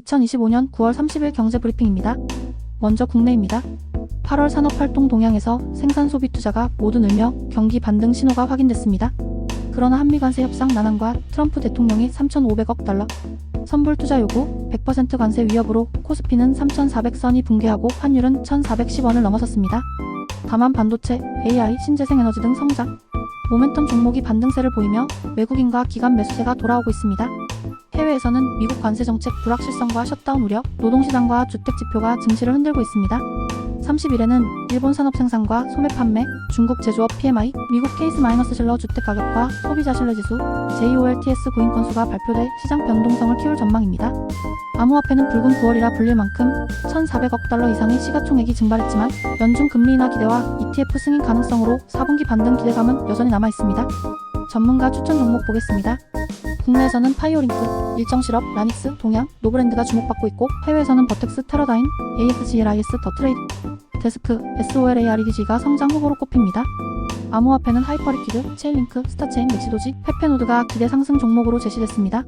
2025년 9월 30일 경제 브리핑입니다. 먼저 국내입니다. 8월 산업활동 동향에서 생산 소비 투자가 모두 늘며 경기 반등 신호가 확인됐습니다. 그러나 한미 관세 협상 난항과 트럼프 대통령이 3,500억 달러 선불 투자 요구 100% 관세 위협으로 코스피는 3,400선이 붕괴하고 환율은 1,410원을 넘어섰습니다. 다만 반도체, AI, 신재생 에너지 등 성장, 모멘텀 종목이 반등세를 보이며 외국인과 기관 매수세가 돌아오고 있습니다. 해외에서는 미국 관세 정책 불확실성과 셧다운 우려, 노동시장과 주택 지표가 증시를 흔들고 있습니다. 30일에는 일본 산업 생산과 소매 판매, 중국 제조업 PMI, 미국 케이스 마이너스 실러 주택 가격과 소비자 신뢰 지수, JOLTS 구인 건수가 발표돼 시장 변동성을 키울 전망입니다. 암호화폐는 붉은 9월이라 불릴 만큼 1,400억 달러 이상의 시가총액이 증발했지만 연중 금리 인하 기대와 ETF 승인 가능성으로 4분기 반등 기대감은 여전히 남아 있습니다. 전문가 추천 종목 보겠습니다. 국내에서는 파이오링크, 일정실업, 라닉스, 동양, 노브랜드가 주목받고 있고 해외에서는 버텍스, 테러다인, AXGLIS, 더트레이드, 데스크, SOLAREDG가 성장 후보로 꼽힙니다. 암호화폐는 하이퍼리퀴드, 체인링크, 스타체인, 멕시도지, 페페노드가 기대 상승 종목으로 제시됐습니다.